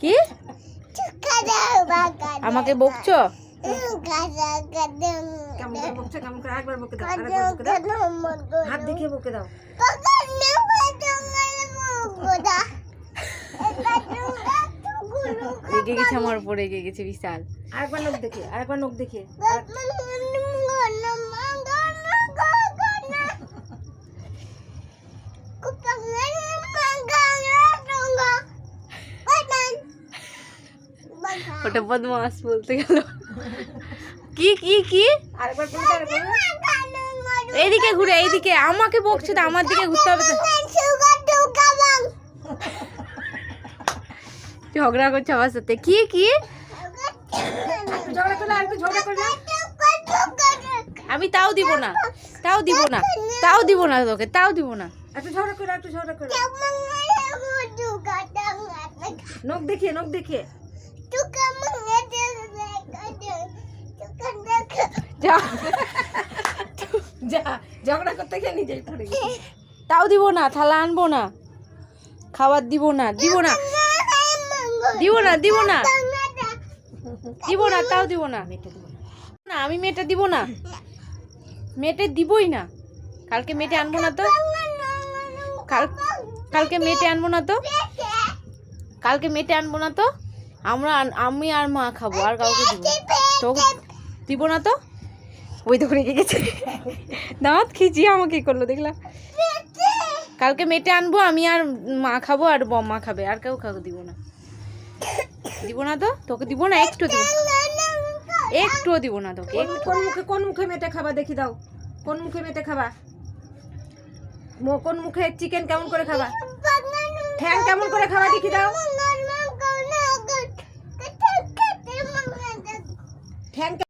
কি? আমাকে বকছো? হাত দেখিয়ে বকে দাও। রেগে গেছে আমার উপর রেগে গেছে বিশাল। আরেকবার নখ দেখে আরেকবার নখ দেখিয়ে। ওটা বদমাস বলতে গেল। কি কি কি? এইদিকে ঘুরে এইদিকে। আমাকে বকছে তো আমার দিকে ঘুরতে হবে ঝগড়া করছে আমার সাথে। কি কি? আমি তাও দিব না তাও দিব না তাও দিব না তোকে তাও দিব না। একটু ঝগড়া করে একটু ঝগড়া করে। নখ দেখিয়ে নখ দেখিয়ে। যা। যা ঝগড়া করতে গিয়ে নিজেই পড়ে তাও দিব না থালা আনব না খাবার দিব না দিব না। দিব না দিব না। দিব না তাও দিব না। না। আমি মেয়েটা দিব না। মেয়েটে দিবই না। কালকে মেয়েটে আনব না তো। কাল কালকে মেয়েটে আনব না তো। কালকে মেয়েটে আনব না তো। আমরা আমি আর মা খাব আর কাউকে দিব। তো দিব না তো? ওই তো রেগে গেছে। দাঁত খিচিয়ে আমাকে করল দেখলাম কালকে মেটে আনব আমি আর মা খাব আর বম্মা খাবে আর কেউ কাউকে দিব না। দিব না তো? তোকে দিব না? একটু দিব। একটুও দিব না তোকে কোন কোন মুখে কোন মুখে মেটে খাবা দেখি দাও। কোন মুখে মেটে খাবা? মো- কোন মুখে চিকেন কেমন করে খাবা? ঠ্যাং কেমন করে খাবা দেখি দাও। ঠ্যাং